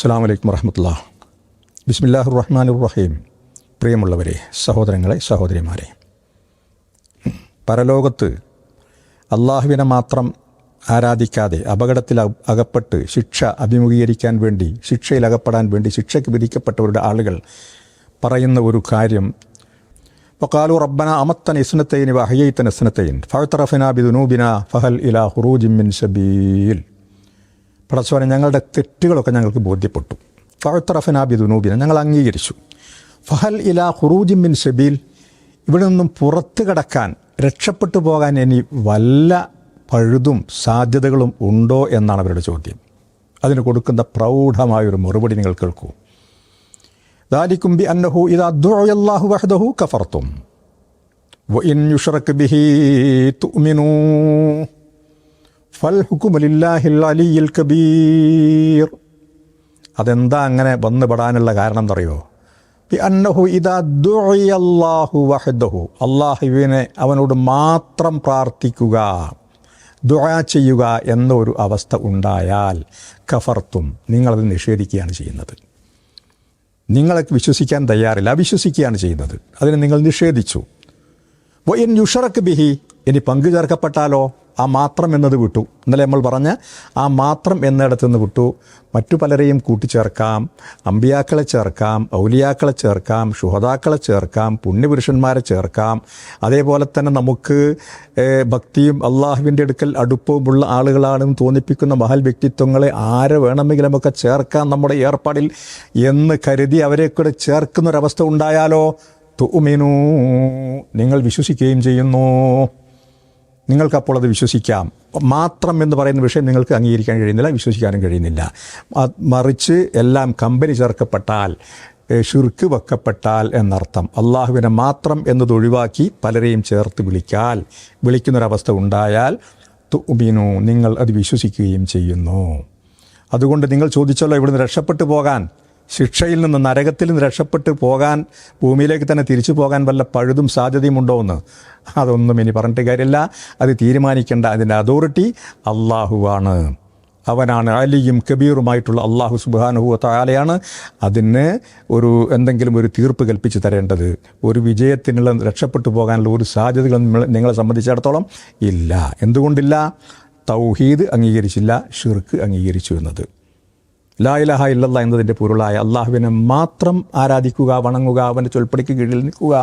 അസ്സാം വലൈക്കും വറഹമത്തുള്ള. ബിസ്മില്ലാഹു റഹ്മാൻ റഹീം പ്രിയമുള്ളവരെ സഹോദരങ്ങളെ സഹോദരിമാരെ. പരലോകത്ത് അള്ളാഹുവിനെ മാത്രം ആരാധിക്കാതെ അപകടത്തിൽ അകപ്പെട്ട് ശിക്ഷ അഭിമുഖീകരിക്കാൻ വേണ്ടി ശിക്ഷയിൽ അകപ്പെടാൻ വേണ്ടി ശിക്ഷയ്ക്ക് വിധിക്കപ്പെട്ടവരുടെ ആളുകൾ പറയുന്ന ഒരു കാര്യം വക്കാലു റബ്ബന അമത്തൻ ഇസ്നത്തൈൻ വഹയ്യത്തൻ ഇസ്നത്തൈൻ ഫഴത്തറഫിന ബിദുനൂബിന ഫഹൽ ഇലാ ഹുറൂജിമ്മിൻ സബീൽ. പടച്ചോനെ ഞങ്ങളുടെ തെറ്റുകളൊക്കെ ഞങ്ങൾക്ക് ബോധ്യപ്പെട്ടു. ഫഴത്തറഫനാബി ദുനൂബിനെ ഞങ്ങൾ അംഗീകരിച്ചു. ഫഹൽ ഇല ഹുറൂജി ബിൻ ഷബീൽ ഇവിടെ നിന്നും പുറത്തു കടക്കാൻ രക്ഷപ്പെട്ടു പോകാൻ ഇനി വല്ല പഴുതും സാധ്യതകളും ഉണ്ടോ എന്നാണ് അവരുടെ ചോദ്യം. അതിന് കൊടുക്കുന്ന പ്രൗഢമായൊരു മറുപടി നിങ്ങൾ കേൾക്കൂ. ദാലിക്കും ബി അന്നഹു ഇത് അദ്വാഹു വഹദഹു കഫർത്തും ഇൻ യുഷറക്ക് ബിഹി തുമിനൂ അലിയിൽ കബീർ അതെന്താ അങ്ങനെ വന്നുപെടാനുള്ള കാരണം എന്നറിയോ ബി അള്ളാഹുവിനെ അവനോട് മാത്രം പ്രാർത്ഥിക്കുക ദുആ ചെയ്യുക എന്നൊരു അവസ്ഥ ഉണ്ടായാൽ കഫർത്തും നിങ്ങളത് നിഷേധിക്കുകയാണ് ചെയ്യുന്നത്. നിങ്ങളെ വിശ്വസിക്കാൻ തയ്യാറില്ല അവിശ്വസിക്കുകയാണ് ചെയ്യുന്നത്. അതിനെ നിങ്ങൾ നിഷേധിച്ചു. വയൻ യുഷറക്ക് ബിഹി ഇനി പങ്കു ചേർക്കപ്പെട്ടാലോ? ആ മാത്രം എന്നത് വിട്ടു. ഇന്നലെ നമ്മൾ പറഞ്ഞ ആ മാത്രം എന്നിടത്തു നിന്ന് വിട്ടു. മറ്റു പലരെയും കൂട്ടിച്ചേർക്കാം. അമ്പിയാക്കളെ ചേർക്കാം. ഔലിയാക്കളെ ചേർക്കാം. ശുഹതാക്കളെ ചേർക്കാം. പുണ്യപുരുഷന്മാരെ ചേർക്കാം. അതേപോലെ തന്നെ നമുക്ക് ഭക്തിയും അള്ളാഹുവിന്റെ അടുക്കൽ അടുപ്പവുമുള്ള ആളുകളാണെന്ന് തോന്നിപ്പിക്കുന്ന മഹൽ വ്യക്തിത്വങ്ങളെ ആരെ വേണമെങ്കിലും ഒക്കെ ചേർക്കാം നമ്മുടെ ഏർപ്പാടിൽ എന്ന് കരുതി അവരെ കൂടെ ചേർക്കുന്നൊരവസ്ഥ ഉണ്ടായാലോ? തുമിനു നിങ്ങൾ വിശ്വസിക്കുകയും ചെയ്യുന്നു. നിങ്ങൾക്കപ്പോൾ അത് വിശ്വസിക്കാം. മാത്രം എന്ന് പറയുന്ന വിഷയം നിങ്ങൾക്ക് അംഗീകരിക്കാൻ കഴിയുന്നില്ല വിശ്വസിക്കാനും കഴിയുന്നില്ല. മറിച്ച് എല്ലാം കമ്പനി ചേർക്കപ്പെട്ടാൽ ഷുർക്ക് വെക്കപ്പെട്ടാൽ എന്നർത്ഥം. അള്ളാഹുവിനെ മാത്രം എന്നത് ഒഴിവാക്കി പലരെയും ചേർത്ത് വിളിക്കാൽ വിളിക്കുന്നൊരവസ്ഥ ഉണ്ടായാൽ തുബിനു നിങ്ങൾ അത് വിശ്വസിക്കുകയും ചെയ്യുന്നു. അതുകൊണ്ട് നിങ്ങൾ ചോദിച്ചല്ലോ ഇവിടുന്ന് രക്ഷപ്പെട്ടു പോകാൻ. ശിക്ഷയിൽ നിന്ന് നരകത്തിൽ നിന്ന് രക്ഷപ്പെട്ട് പോകാൻ ഭൂമിയിലേക്ക് തന്നെ തിരിച്ചു പോകാൻ വല്ല പഴുതും സാധ്യതയും ഉണ്ടോ എന്ന്? അതൊന്നും ഇനി പറഞ്ഞിട്ട് കാര്യമില്ല. അത് തീരുമാനിക്കേണ്ട അതിന്റെ അതോറിറ്റി അള്ളാഹുവാണ്. അവനാണ് അലിയും കബീറുമായിട്ടുള്ള അള്ളാഹു സുബാനുഹു താലയാണ് അതിന് ഒരു എന്തെങ്കിലും ഒരു തീർപ്പ് കൽപ്പിച്ച് തരേണ്ടത്. ഒരു വിജയത്തിനുള്ള രക്ഷപ്പെട്ടു പോകാനുള്ള ഒരു സാധ്യതകൾ നിങ്ങളെ- സംബന്ധിച്ചിടത്തോളം ഇല്ല. എന്തുകൊണ്ടില്ല? തൗഹീദ് അംഗീകരിച്ചില്ല ഷിർക്ക് അംഗീകരിച്ചു എന്നത്. ലാ ഇലഹ ഇല്ലല്ല എന്നതിന്റെ പൊരുളായ അള്ളാഹുവിനെ മാത്രം ആരാധിക്കുക വണങ്ങുക അവന്റെ ചൊൽപ്പടിക്ക് കീഴിൽ നിൽക്കുക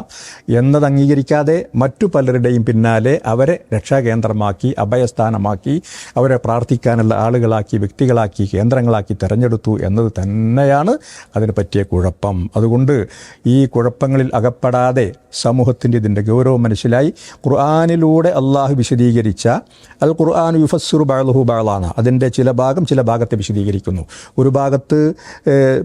എന്നത് അംഗീകരിക്കാതെ മറ്റു പലരുടെയും പിന്നാലെ അവരെ രക്ഷാകേന്ദ്രമാക്കി അഭയസ്ഥാനമാക്കി അവരെ പ്രാർത്ഥിക്കാനുള്ള ആളുകളാക്കി വ്യക്തികളാക്കി കേന്ദ്രങ്ങളാക്കി തിരഞ്ഞെടുത്തു എന്നത് തന്നെയാണ് അതിന് പറ്റിയ കുഴപ്പം. അതുകൊണ്ട് ഈ കുഴപ്പങ്ങളിൽ അകപ്പെടാതെ സമൂഹത്തിന്റെ ഇതിന്റെ ഗൗരവം മനസ്സിലായി ഖുർആാനിലൂടെ അള്ളാഹു വിശദീകരിച്ച അൽ ഖുർആൻ യുഫസ്സുർ ബാളുഹു ബാളാണ് അതിന്റെ ചില ഭാഗം ചില ഭാഗത്തെ വിശദീകരിക്കുന്നു. ഒരു ഭാഗത്ത്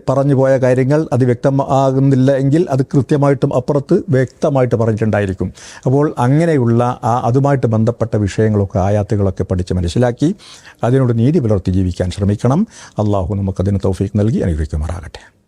പറഞ്ഞു പോയ കാര്യങ്ങൾ അത് വ്യക്തമാകുന്നില്ല എങ്കിൽ അത് കൃത്യമായിട്ടും അപ്പുറത്ത് വ്യക്തമായിട്ട് പറഞ്ഞിട്ടുണ്ടായിരിക്കും. അപ്പോൾ അങ്ങനെയുള്ള ആ അതുമായിട്ട് ബന്ധപ്പെട്ട വിഷയങ്ങളൊക്കെ ആയാത്തുകളൊക്കെ പഠിച്ച് മനസ്സിലാക്കി അതിനോട് നീതി പുലർത്തി ജീവിക്കാൻ ശ്രമിക്കണം. അള്ളാഹു നമുക്കതിന് തൗഫീഖ് നൽകി അനുഗ്രഹിക്കുമാറാകട്ടെ.